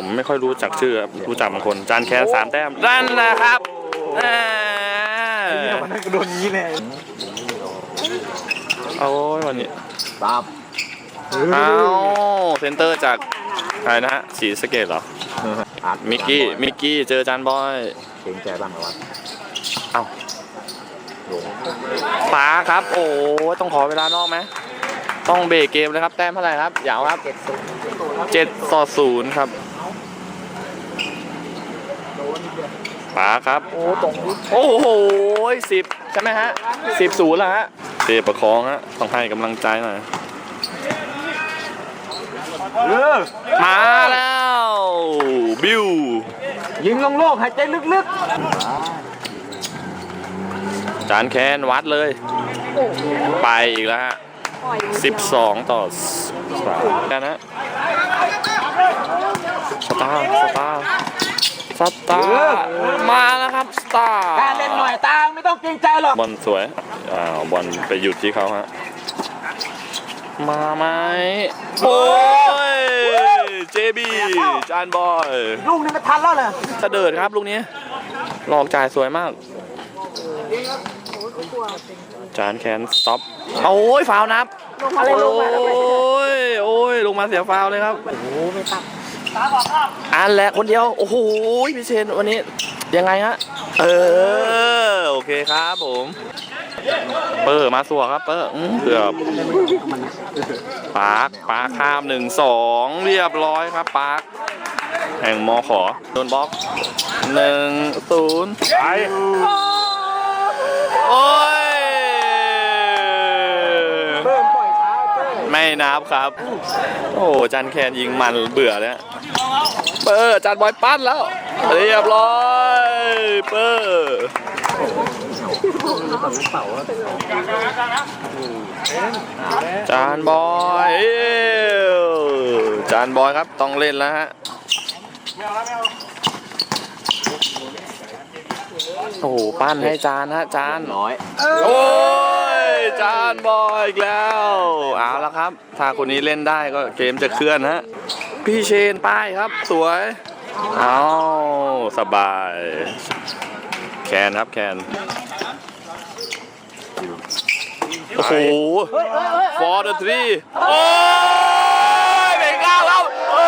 ผมไม่ค่อยรู้จักชื่อครับรู้จักบางคน จานแคนสามแต้มนั่นนะครับอ่ามันนั่งกระโดดงี้เลยโอ้ยวันนี้ตามเอาเซนเตอร์จากอะไรนะฮะสีสะเกตเหรอ มิกกี้ มิกกี้ เจอจานบอยเก่งใจบ้างเหรอวะเอ้าลงป๋าครับ โอ้ยต้องขอเวลานอกไหมต้องเบรกเกมเลยครับ แต้มเท่าไหร่ครับ ยาวครับเจ็ดต่อศูนย์ครับ ป๋าครับ โอ้ตรงนี้โอ้โหสิบใช่ไหมฮะสิบศูนย์แล้วฮะเตะประคองฮะต้องให้กำลังใจหน่อยเออมาแล้ว บิวยิงลงโลกหายใจลึกจานแคนวัดเลย ไปอีกแล้วฮะสิบสองต่อสามกันนะสตาร์สตาร์ สตาร์มาแล้วครับสตาร์ๆการเล่นหน่อยตางไม่ต้องเกรงใจหรอกบอลสวยอ้าวบอลไปหยุดที่เขาฮะมาไหมโอ้ยเจบีจานบอยลูกนี้ไม่ทันแล้วเลยสะเดิดครับลูกนี้หลอกจ่ายสวยมาก จานแคนสต็อปโอ้ยฟาวล์นับอะไรลงมาแล้วโอ้ยโอ้ยลงมาเสียฟาวล์เลยครับโอ้โหไม่ตับ อันแหละคนเดียว โอ้โหพี่เชนวันนี้ยังไงฮะ เออ โอเคครับผม เปอร์มาสัวครับ เปอร์อื้อเกือบปาร์คปาร์คข้ามหนึ่งสองเรียบร้อยครับปาร์คแห่งมอขอโดนบล็อกหนึ่งศูนย์ไปโอ้ย เพิ่มปล่อยช้าเพิ่ม ไม่ นับครับ โอ้จันแคนยิงมันเบื่อแล้วเปอร์จันบอยปั้นแล้ว เรียบร้อยเปอร์จานบอยเอ้วจานบอยครับต้องเล่นแล้วฮะโอ้โหปั้นให้จานฮะจานน้อยโอ้ยจานบอยอีกแล้วเอาละครับ ถ้าคนนี้เล่นได้ก็เกมจะเคลื่อนฮะ พี่เชนป้ายครับสวยเอาสบาย แคนครับแคนโอ้โห for the three โอ้ยเป็นก้าครับโอ้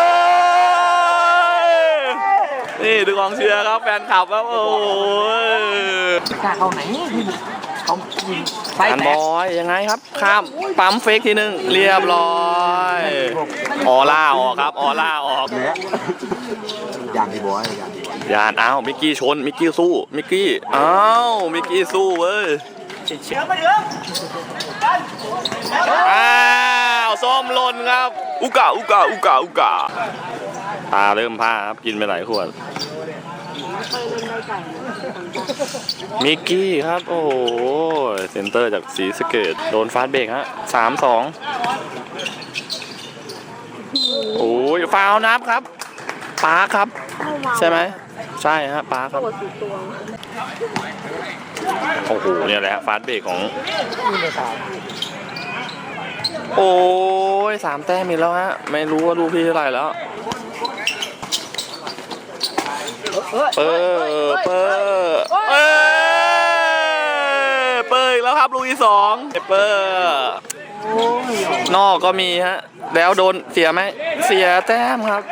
ยนี่ดูกองเชียร์ครับแฟนคลับครับโอ้ยกล้าเข้าไหน ไปอันแตบกอยยังไงครับ ข้ามปั๊มเฟกทีนึงเรียบร้อยออล่าออกครับออล่าออกเนื้อย่างที่บอยอย่างที่บอยยานอ้าวมิกกี้ชนมิกกี้สู้มิกกี้อ้าวมิกกี้สู้เว้ยอ้าวส้มหล่นครับ อุกะอุกะอุกะอุกะตาเริ่มผ้าครับกินไปหลายขวด มิกกี้ครับ โอ้โห เซนเตอร์จากสีสเกต โดนฟาสเบรกฮะสามสองโอ้ยฟาวนับครับปาครับ ใช่ไหม ใช่ฮะปาครับ โอ้โห เนี่ยแหละฟาสเบรกของ โอ้ยสามแต้มอีกแล้วฮะ ไม่รู้ว่าลูกพี่เท่าไหร่แล้ว เปอร์เปอร์เอ้ยเปอีกแล้วครับลูกที่สองเปอร์นอกก็มีฮะ แล้วโดนเสียไหม เสียแต้มครับ